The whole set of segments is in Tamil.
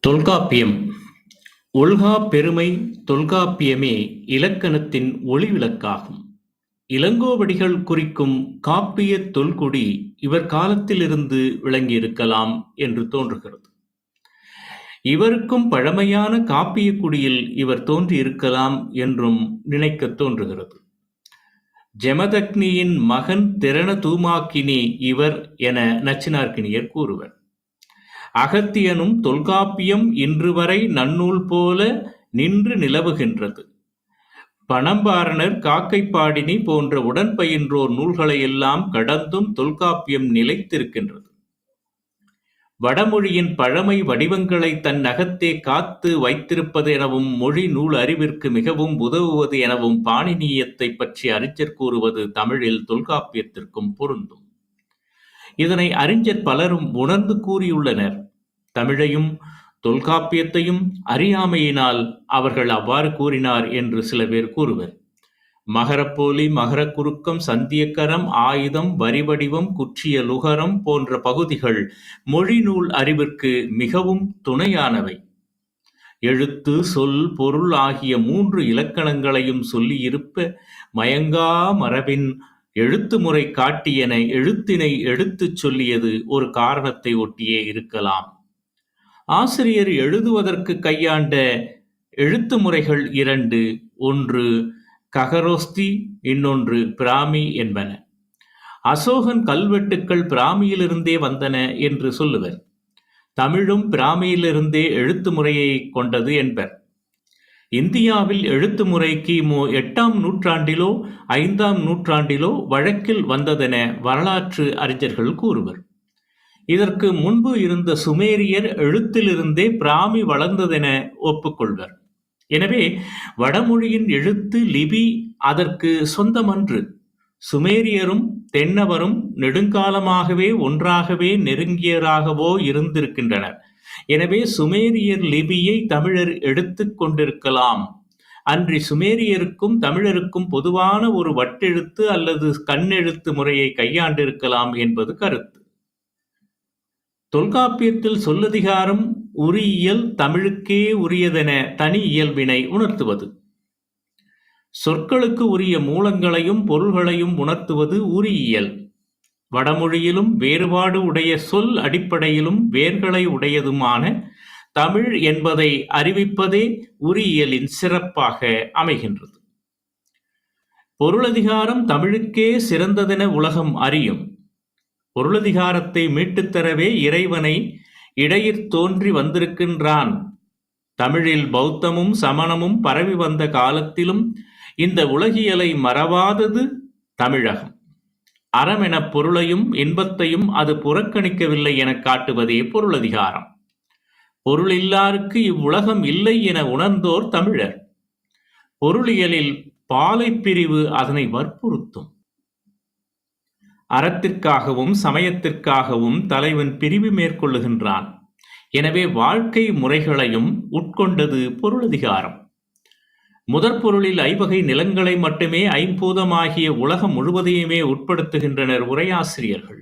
தொல்காப்பியம் ஒல்கா பெருமை தொல்காப்பியமே இலக்கணத்தின் ஒளிவிளக்காகும். இளங்கோவடிகள் குறிக்கும் காப்பியத் தொல்குடி இவர் காலத்திலிருந்து விளங்கியிருக்கலாம் என்று தோன்றுகிறது. இவருக்கும் பழமையான காப்பிய குடியில் இவர் தோன்றியிருக்கலாம் என்றும் நினைக்கத் தோன்றுகிறது. ஜமதக்னியின் மகன் திறன தூமாக்கினி இவர் என நச்சினார்க்கினியர் கூறுவர். அகத்தியனும் தொல்காப்பியம் இன்றுவரை நன்னூல் போல நின்று நிலவுகின்றது. பனம்பாரனர் காக்கைப்பாடினி போன்ற உடன்பயின்றோர் நூல்களையெல்லாம் கடந்தும் தொல்காப்பியம் நிலைத்திருக்கின்றது. வடமொழியின் பழமை வடிவங்களை தன் அகத்தே காத்து வைத்திருப்பது எனவும் மொழி நூல் அறிவிற்கு மிகவும் உதவுவது எனவும் பாணினியத்தை பற்றி அறிஞர் கூறுவது தமிழில் தொல்காப்பியத்திற்கும் பொருந்தும். இதனை அறிஞர் பலரும் உணர்ந்து கூறியுள்ளனர். தமிழையும் தொல்காப்பியத்தையும் அறியாமையினால் அவர்கள் அவ்வாறு கூறினார் என்று சில பேர் கூறுவர். மகரப்போலி மகரக் குறுக்கம் சந்தியக்கரம் ஆயுதம் வரிவடிவம் குற்றிய லுகரம் போன்ற பகுதிகள் மொழிநூல் அறிவிற்கு மிகவும் துணையானவை. எழுத்து சொல் பொருள் ஆகிய மூன்று இலக்கணங்களையும் சொல்லியிருப்ப மயங்கா மரபின் எழுத்துமுறை காட்டியென எழுத்தினை எடுத்துச் சொல்லியது ஒரு காரணத்தை ஒட்டியே இருக்கலாம். ஆசிரியர் எழுதுவதற்குக் கையாண்ட எழுத்து முறைகள் இரண்டு ஒன்று ககரோஸ்தி இன்னொன்று பிராமி என்பன. அசோகன் கல்வெட்டுக்கள் பிராமியிலிருந்தே வந்தன என்று சொல்லுவர். தமிழும் பிராமியிலிருந்தே எழுத்து முறையை கொண்டது என்பர். இந்தியாவில் எழுத்து முறை கிமு எட்டாம் நூற்றாண்டிலோ ஐந்தாம் நூற்றாண்டிலோ வழக்கில் வந்ததென வரலாற்று அறிஞர்கள் கூறுவர். இதற்கு முன்பு இருந்த சுமேரியர் எழுத்திலிருந்தே பிராமி வளர்ந்ததென ஒப்புக்கொள்வர். எனவே வடமொழியின் எழுத்து லிபி அதற்கு சொந்தமன்று. சுமேரியரும் தென்னவரும் நெடுங்காலமாகவே ஒன்றாகவே நெருங்கியராகவோ இருந்திருக்கின்றனர். எனவே சுமேரியர் லிபியை தமிழர் எடுத்துக் கொண்டிருக்கலாம். அன்றி சுமேரியருக்கும் தமிழருக்கும் பொதுவான ஒரு வட்டெழுத்து அல்லது கண்ணெழுத்து முறையை கையாண்டிருக்கலாம் என்பது கருத்து. தொல்காப்பியத்தில் சொல்லதிகாரம் உரியியல் தமிழுக்கே உரியதென தனி இயல்பினை உணர்த்துவது. சொற்களுக்கு உரிய மூலங்களையும் பொருள்களையும் உணர்த்துவது உரியியல். வடமொழியிலும் வேறுபாடு உடைய சொல் அடிப்படையிலும் வேர்களை உடையதுமான தமிழ் என்பதை அறிவிப்பதே உரியியலின் சிறப்பாக அமைகின்றது. பொருளதிகாரம் தமிழுக்கே சிறந்ததென உலகம் அறியும். பொருளதிகாரத்தை மீட்டுத் தரவே இறைவனை இடையிற் தோன்றி வந்திருக்கின்றான். தமிழில் பௌத்தமும் சமணமும் பரவி வந்த காலத்திலும் இந்த உலகியலை மறவாதது தமிழகம். அறம் எனப் பொருளையும் இன்பத்தையும் அது புறக்கணிக்கவில்லை எனக் காட்டுவதே பொருளதிகாரம். பொருளில்லாருக்கு இவ்வுலகம் இல்லை என உணர்ந்தோர் தமிழர். பொருளியலில் பாலைப் பிரிவு அதனை வற்புறுத்தும். அறத்திற்காகவும் சமயத்திற்காகவும் தலைவன் பிரிவு மேற்கொள்ளுகின்றான். எனவே வாழ்க்கை முறைகளையும் உட்கொண்டது பொருளதிகாரம். முதற்பொருளில் ஐவகை நிலங்களை மட்டுமே ஐம்பூதமாகிய உலகம் முழுவதையுமே உட்படுத்துகின்றனர் உரையாசிரியர்கள்.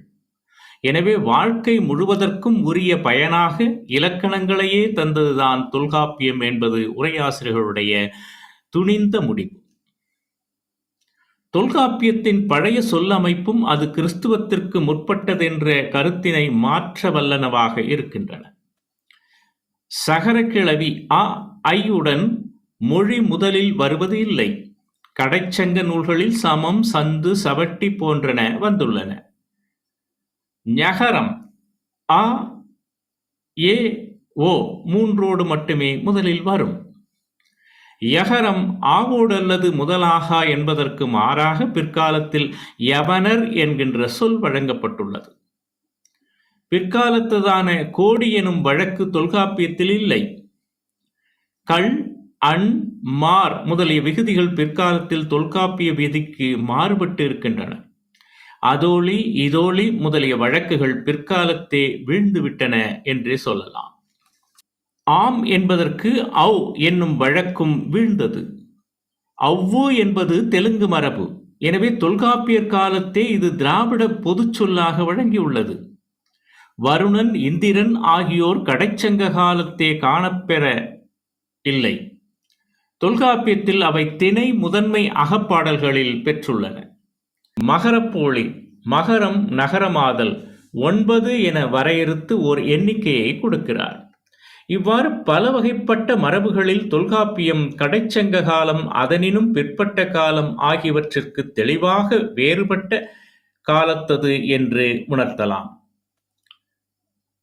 எனவே வாழ்க்கை முழுவதற்கும் உரிய பயனாக இலக்கணங்களையே தந்ததுதான் தொல்காப்பியம் என்பது உரையாசிரியர்களுடைய துணிந்த முடிவு. தொல்காப்பியத்தின் பழைய சொல்லமைப்பும் அது கிறிஸ்துவத்திற்கு முற்பட்டதென்ற கருத்தினை மாற்ற வல்லனவாக இருக்கின்றன. கிளவி அ ஐ உடன் மொழி முதலில் வருவது இல்லை. கடைச்சங்க நூல்களில் சமம் சந்து சவட்டி போன்றன வந்துள்ளன. ஞகரம் ஆ ஏ ஓ மூன்றோடு மட்டுமே முதலில் வரும். யகரம் ஆவோடு அல்லது முதலாகா என்பதற்கு மாறாக பிற்காலத்தில் யவனர் என்கின்ற சொல் வழங்கப்பட்டுள்ளது. பிற்காலத்ததான கோடி எனும் வழக்கு தொல்காப்பியத்தில் இல்லை. கள் அன் மார் முதலிய விகுதிகள் பிற்காலத்தில் தொல்காப்பிய விதிக்கு மாறுபட்டு இருக்கின்றன. அதோழி இதோழி முதலிய வழக்குகள் பிற்காலத்தே வீழ்ந்துவிட்டன என்றே சொல்லலாம். ஆம் என்பதற்கு அவ் என்னும் வழக்கும் வீழ்ந்தது. அவ்வு என்பது தெலுங்கு மரபு. எனவே தொல்காப்பியர் காலத்தே இது திராவிடப் பொதுச்சொல்லாக வழங்கியுள்ளது. வருணன், இந்திரன் ஆகியோர் கடைச்சங்க காலத்தே காணப்பெற இல்லை. தொல்காப்பியத்தில் அவை திணை முதன்மை அகப்பாடல்களில் பெற்றுள்ளன. மகரப்போலி மகரம் நகரமாதல் ஒன்பது என வரையறுத்து ஓர் எண்ணிக்கையை கொடுக்கிறார். இவ்வாறு பல வகைப்பட்ட மரபுகளில் தொல்காப்பியம் கடைச்சங்க காலம் அதனினும் பிற்பட்ட காலம் ஆகியவற்றிற்கு தெளிவாக வேறுபட்ட காலத்தது என்று உணர்த்தலாம்.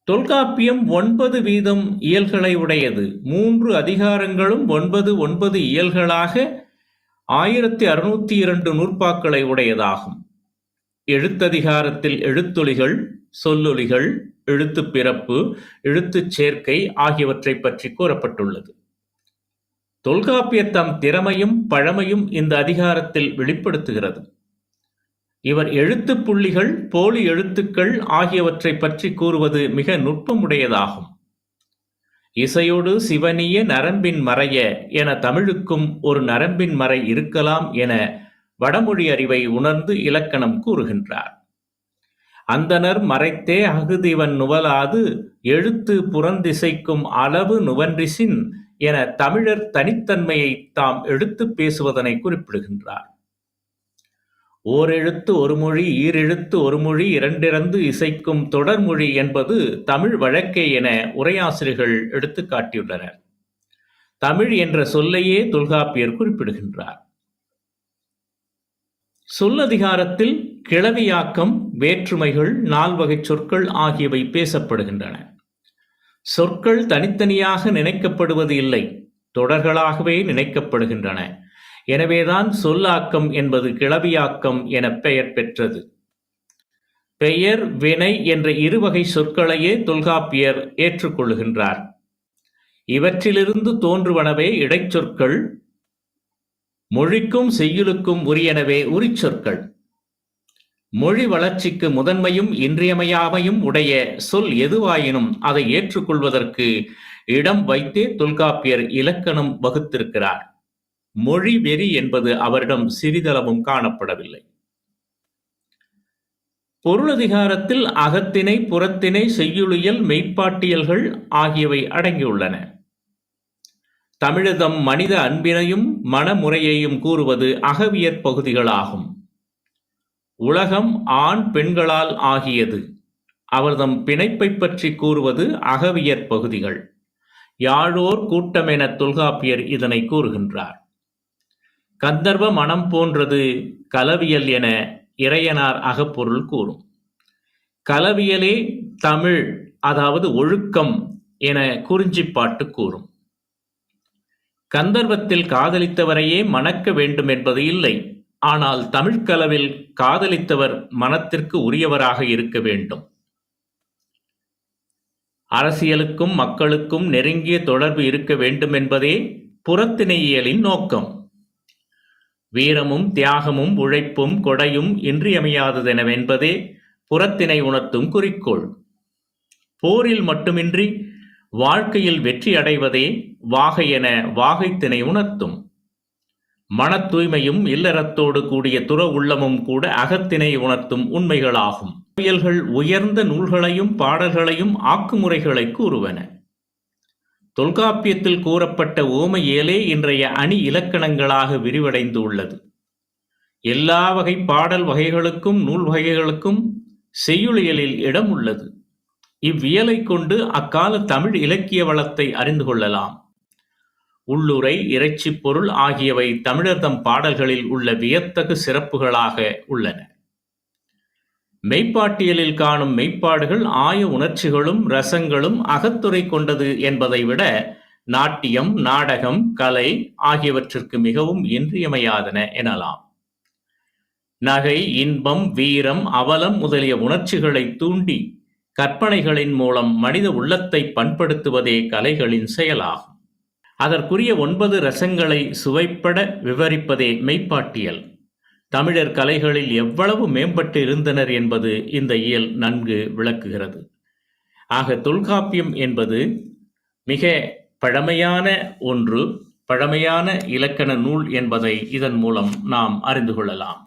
தொல்காப்பியம் ஒன்பது வீதம் இயல்களை உடையது. மூன்று அதிகாரங்களும் ஒன்பது ஒன்பது இயல்களாக ஆயிரத்தி அறுநூத்தி இரண்டு நூற்பாக்களை உடையதாகும். எழுத்ததிகாரத்தில் எழுத்தொலிகள், சொல்லொலிகள், எழுத்துப் பிறப்பு, எழுத்துச் சேர்க்கை ஆகியவற்றை பற்றி கூறப்பட்டுள்ளது. தொல்காப்பியத்தம் திறமையும் பழமையும் இந்த அதிகாரத்தில் வெளிப்படுத்துகிறது. இவர் எழுத்துப் புள்ளிகள், போலி எழுத்துக்கள் ஆகியவற்றைப் பற்றி கூறுவது மிக நுட்பமுடையதாகும். இசையோடு சிவனிய நரம்பின் மறைய என தமிழுக்கும் ஒரு நரம்பின் மறை இருக்கலாம் என வடமொழி அறிவை உணர்ந்து இலக்கணம் கூறுகின்றார். அந்தணர் மறைத்தே அகுதிவன் நுவலாது எழுத்து புறந்திசைக்கும் அளவு நுவன்றிசின் என தமிழர் தனித்தன்மையைத் தாம் எடுத்துப் பேசுவதனை குறிப்பிடுகின்றார். ஓரெழுத்து ஒரு மொழி ஈரெழுத்து ஒரு மொழி இரண்டிறந்து இசைக்கும் தொடர்மொழி என்பது தமிழ் வழக்கே என உரையாசிரியர்கள் எடுத்து காட்டியுள்ளனர். தமிழ் என்ற சொல்லையே தொல்காப்பியர் குறிப்பிடுகின்றார். சொல்லதிகாரத்தில் கிளவியாக்கம், வேற்றுமைகள், நால்வகைச் சொற்கள் ஆகியவை பேசப்படுகின்றன. சொற்கள் தனித்தனியாக நினைக்கப்படுவது இல்லை தொடர்களாகவே நினைக்கப்படுகின்றன. எனவேதான் சொல்லாக்கம் என்பது கிளவியாக்கம் எனப் பெயர் பெற்றது. பெயர், வினை என்ற இருவகை சொற்களையே தொல்காப்பியர் ஏற்றுக்கொள்கின்றார் இவற்றிலிருந்து தோன்றுவனவே இடைச்சொற்கள். மொழிக்கும் செய்யுளுக்கும் உரியனவே உரிச்சொற்கள். மொழி வளர்ச்சிக்கு முதன்மையும் இன்றியமையாமையும் உடைய சொல் எதுவாயினும் அதை ஏற்றுக்கொள்வதற்கு இடம் வைத்தே தொல்காப்பியர் இலக்கணம் வகுத்திருக்கிறார். மொழி வெறி என்பது அவரிடம் சிறிதளவும் காணப்படவில்லை. பொருளதிகாரத்தில் அகத்திணை, புறத்திணை, செய்யுளியல், மெய்ப்பாட்டியல்கள் ஆகியவை அடங்கியுள்ளன. தமிழதம் மனித அன்பினையும் மனமுறையையும் கூறுவது அகவியற் பகுதிகளாகும். உலகம் ஆண் பெண்களால் ஆகியது. அவர்தம் பிணைப்பைப் பற்றி கூறுவது அகவியற் பகுதிகள். யாழோர் கூட்டமென தொல்காப்பியர் இதனை கூறுகின்றார். கந்தர்வ மனம் போன்றது களவியல் என இறையனார் அகப்பொருள் கூறும். களவியலே தமிழ் அதாவது ஒழுக்கம் என குறிஞ்சிப்பாட்டு கூறும். கந்தர்வத்தில் காதலித்தவரையே மணக்க வேண்டும் என்பது இல்லை. ஆனால் தமிழ்க் காதலித்தவர் மனத்திற்கு உரியவராக இருக்க வேண்டும். அரசியலுக்கும் மக்களுக்கும் நெருங்கிய தொடர்பு இருக்க வேண்டுமென்பதே புறத்திணையியலின் நோக்கம். வீரமும் தியாகமும் உழைப்பும் கொடையும் இன்றியமையாததெனவென்பதே புறத்தினை உணர்த்தும் குறிக்கோள். போரில் மட்டுமின்றி வாழ்க்கையில் வெற்றி அடைவதே வாகை என வாகைத்தினை உணர்த்தும். மனத் தூய்மையும் இல்லறத்தோடு கூடிய துற உள்ளமும் கூட அகத்திணை உணர்த்தும் உண்மைகளாகும். புயல்கள் உயர்ந்த நூல்களையும் பாடல்களையும் ஆக்குமுறைகளைக் கூறுவன. தொல்காப்பியத்தில் கூறப்பட்ட ஓமையேலே இன்றைய அணி இலக்கணங்களாக விரிவடைந்து உள்ளது. எல்லா வகை பாடல் வகைகளுக்கும் நூல் வகைகளுக்கும் செய்யுளியலில் இடம் உள்ளது. இவ்வியலை கொண்டு அக்கால தமிழ் இலக்கிய வளத்தை அறிந்து கொள்ளலாம். உள்ளுறை, இறைச்சிப் பொருள் ஆகியவை தமிழர்தம் பாடல்களில் உள்ள வியத்தகு சிறப்புகளாக உள்ளன. மெய்ப்பாட்டியலில் காணும் மெய்ப்பாடுகள் ஆய உணர்ச்சிகளும் ரசங்களும் அகத்துறை கொண்டது என்பதை விட நாட்டியம், நாடகம், கலை ஆகியவற்றிற்கு மிகவும் இன்றியமையாதன எனலாம். நகை, இன்பம், வீரம், அவலம் முதலிய உணர்ச்சிகளைத் தூண்டி கற்பனைகளின் மூலம் மனித உள்ளத்தை பண்படுத்துவதே கலைகளின் செயலாகும். அதற்குரிய ஒன்பது ரசங்களை சுவைப்பட விவரிப்பதே மெய்ப்பாட்டியல். தமிழர் கலைகளில் எவ்வளவு மேம்பட்டு இருந்தனர் என்பது இந்த இயல் நன்கு விளக்குகிறது. ஆக தொல்காப்பியம் என்பது மிக பழமையான ஒன்று, பழமையான இலக்கண நூல் என்பதை இதன் மூலம் நாம் அறிந்து கொள்ளலாம்.